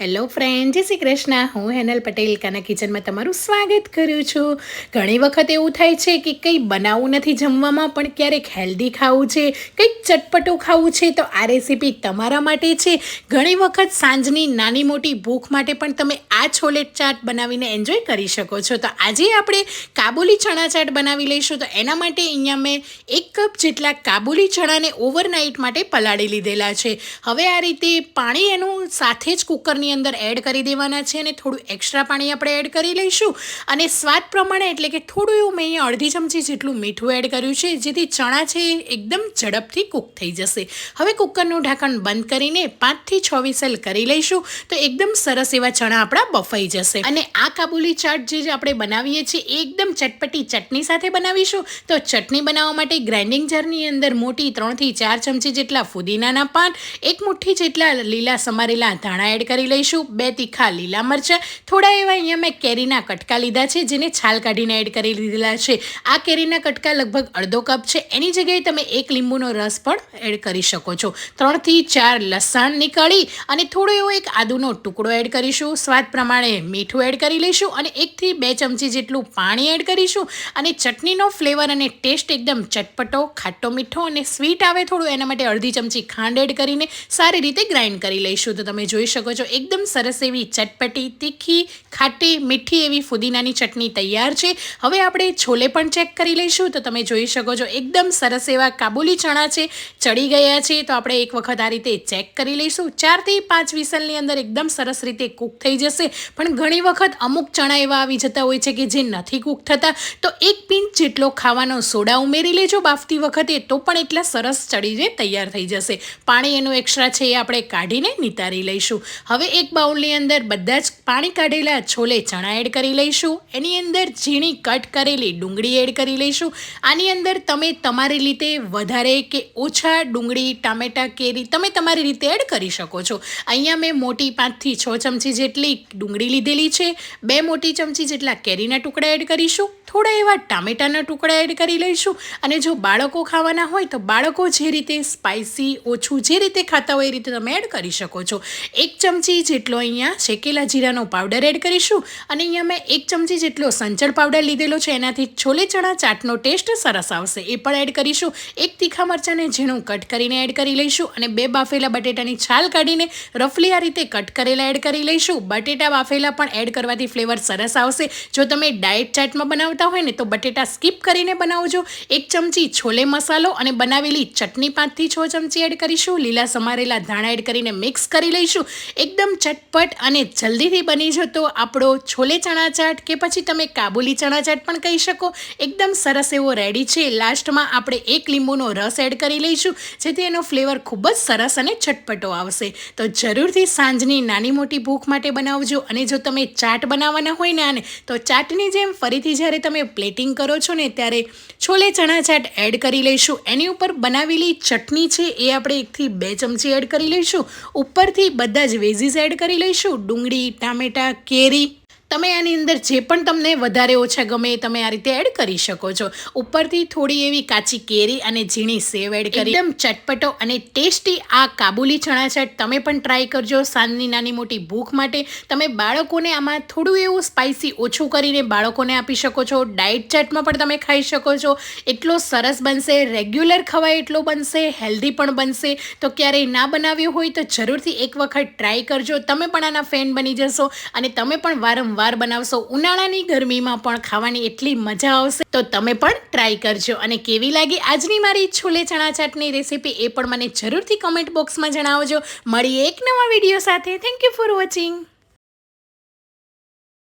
Hello friend જય શ્રી કૃષ્ણ. હું હેનલ પટેલ, કાના કિચનમાં તમારું સ્વાગત કરું છું. ઘણી વખત એવું થાય છે કે કંઈ બનાવવું નથી જમવામાં, પણ ક્યારેક હેલ્ધી ખાવું છે, કંઈક ચટપટું ખાવું છે, તો આ રેસીપી તમારા માટે છે. ઘણી વખત સાંજની નાની મોટી ભૂખ માટે પણ તમે આ છોલેટ ચાટ બનાવીને એન્જોય કરી શકો છો. તો આજે આપણે કાબુલી ચણા ચાટ બનાવી લઈશું. તો એના માટે અહીંયા મેં એક કપ જેટલા કાબુલી ચણાને ઓવરનાઇટ માટે પલાળી લીધેલા છે. હવે આ રીતે પાણી એનું સાથે જ કુકરની અંદર એડ કરી દેવાના છે અને થોડું એક્સ્ટ્રા પાણી આપણે એડ કરી લઈશું. અને સ્વાદ પ્રમાણે એટલે કે થોડું એવું મેં અહીંયા અડધી ચમચી જેટલું મીઠું એડ કર્યું છે, જેથી ચણા છે એ એકદમ ઝડપથી કૂક થઈ જશે. હવે કુકરનું ઢાંકણ બંધ કરીને પાંચથી છ વિસલ કરી લઈશું તો એકદમ સરસ એવા ચણા આપણા બફાઈ જશે. અને આ કાબુલી ચાટ જે આપણે બનાવીએ છીએ એકદમ ચટપટી ચટણી સાથે બનાવીશું. તો ચટણી બનાવવા માટે ગ્રાઇન્ડિંગ જારની અંદર મોટી ત્રણથી ચાર ચમચી જેટલા ફુદીનાના પાન, એક મુઠ્ઠી જેટલા લીલા સમારેલા ધાણા એડ કરી લઈશું બે તીખા લીલા મરચાં. થોડા એવા અહીંયા મેં કેરીના કટકા લીધા છે, જેને છાલ કાઢીને એડ કરી લીધેલા છે. આ કેરીના કટકા લગભગ અડધો કપ છે. એની જગ્યાએ તમે એક લીંબુનો રસ પણ એડ કરી શકો છો. ત્રણથી ચાર લસણની કળી અને થોડો એવો એક આદુનો ટુકડો એડ કરીશું. સ્વાદ પ્રમાણે મીઠું એડ કરી લઈશું અને એકથી બે ચમચી જેટલું પાણી એડ કરીશું અને ચટણીનો ફ્લેવર અને ટેસ્ટ એકદમ ચટપટો, ખાટો મીઠો અને સ્વીટ આવે થોડું, એના માટે અડધી ચમચી ખાંડ એડ કરીને સારી રીતે ગ્રાઇન્ડ કરી લઈશું. તો તમે જોઈ શકો છો એકદમ સરસ એવી ચટપટી, તીખી, ખાટી, મીઠી એવી ફુદીનાની ચટણી તૈયાર છે. હવે આપણે છોલે પણ ચેક કરી લઈશું. તો તમે જોઈ શકો છો, એકદમ સરસ એવા કાબુલી ચણા છે. ચડી ગયા છે. તો આપણે એક વખત આ રીતે ચેક કરી લઈશું. ચારથી પાંચ વિસલની અંદર એકદમ સરસ રીતે કૂક થઈ જશે. પણ ઘણી વખત અમુક ચણા એવા આવી જતા હોય છે કે જે નથી કૂક થતા. તો એક પિંચ જેટલો ખાવાનો સોડા ઉમેરી લેજો બાફતી વખતે, તો પણ એટલા સરસ ચડીને તૈયાર થઈ જશે. પાણી એનું એક્સ્ટ્રા છે એ આપણે કાઢીને નિતારી લઈશું. હવે એક બાઉલની અંદર બધા જ પાણી કાઢેલા છોલે ચણા એડ કરી લઈશું. એની અંદર ઝીણી કટ કરેલી ડુંગળી એડ કરી લઈશું. આની અંદર તમે તમારી રીતે વધારે કે ઓછા ડુંગળી, ટામેટાં, કેરી તમે તમારી રીતે એડ કરી શકો છો. અહીંયા મેં મોટી પાંચથી છ ચમચી જેટલી ડુંગળી લીધેલી છે. બે મોટી ચમચી જેટલા કેરીના ટુકડા એડ કરીશું. થોડા એવા ટામેટાના ટુકડા એડ કરી લઈશું. અને જો બાળકો ખાવાના હોય તો બાળકો જે રીતે સ્પાઇસી ઓછું જે રીતે ખાતા હોય એ રીતે તમે એડ કરી શકો છો. એક ચમચી જેટલો અહીંયા શેકેલા જીરાનો પાવડર એડ કરીશું અને અહીંયા મેં એક ચમચી જેટલો સંચળ પાવડર લીધેલો છે. એનાથી છોલે ચણા ચાટનો ટેસ્ટ સરસ આવશે. એ પણ એડ કરીશું. એક તીખા મરચાંને ઝીણું કટ કરીને એડ કરી લઈશું અને બે બાફેલા બટેટાની છાલ કાઢીને રફલી આ રીતે કટ કરેલા એડ કરી લઈશું. બટેટા બાફેલા પણ એડ કરવાથી ફ્લેવર સરસ આવશે. જો તમે ડાયટ ચાટમાં બનાવતા હોય ને તો બટેટા સ્કીપ કરીને બનાવજો. એક ચમચી છોલે મસાલો અને બનાવેલી ચટણી પાંચથી છ ચમચી એડ કરીશું. લીલા સમારેલા ધાણા એડ કરીને મિક્સ કરી લઈશું. એકદમ ચટપટ અને જલ્દીથી બની જતો આપણો છોલે ચણા ચાટ કે પછી તમે કાબુલી ચણા ચાટ પણ કહી શકો. એકદમ સરસ એવો રેડી છે. લાસ્ટમાં આપણે એક લીંબુનો રસ એડ કરી લઈશું, જેથી એનો ફ્લેવર ખૂબ જ સરસ અને ચટપટો આવશે. તો જરૂરથી સાંજની નાની મોટી ભૂખ માટે બનાવજો અને જો તમે ચાટ બનાવવાના હોય ને આને, તો ચાટની જેમ ફરીથી જ્યારે તમે પ્લેટિંગ કરો છો ને, ત્યારે છોલે ચણા ચાટ એડ કરી લઈશું. એની ઉપર બનાવેલી ચટણી છે, એ આપણે એકથી બે ચમચી એડ કરી લઈશું. ઉપરથી બધા જ વેજીસ એડ કરી લઈશું. ડુંગળી ટામેટાં કેરી. તમે આની અંદર જે પણ તમને વધારે ઓછા ગમે એ તમે આ રીતે એડ કરી શકો છો. ઉપરથી થોડી એવી કાચી કેરી અને ઝીણી સેવ એડ કરી. એકદમ ચટપટો અને ટેસ્ટી આ કાબુલી ચણા ચાટ તમે પણ ટ્રાય કરજો સાંજની નાની મોટી ભૂખ માટે. તમે બાળકોને આમાં થોડું એવું સ્પાઇસી ઓછું કરીને બાળકોને આપી શકો છો. ડાયટ ચાટમાં પણ તમે ખાઈ શકો છો. એટલો સરસ બનશે રેગ્યુલર ખવાય એટલો બનશે હેલ્ધી પણ બનશે. તો ક્યારેય ના બનાવ્યો હોય તો જરૂરથી એક વખત ટ્રાય કરજો. તમે પણ આના ફેન બની જશો અને તમે પણ વારંવાર વાર બનાવશો. ઉનાળાની ગરમીમાં પણ ખાવાની એટલી મજા આવશે. તો તમે પણ ટ્રાય કરજો. અને કેવી લાગી આજની મારી છોલે ચણા ચાટની રેસીપી એ પણ મને જરૂરથી કમેન્ટ બોક્સમાં જણાવજો. મળીએ એક નવા વીડિયો સાથે. Thank you for watching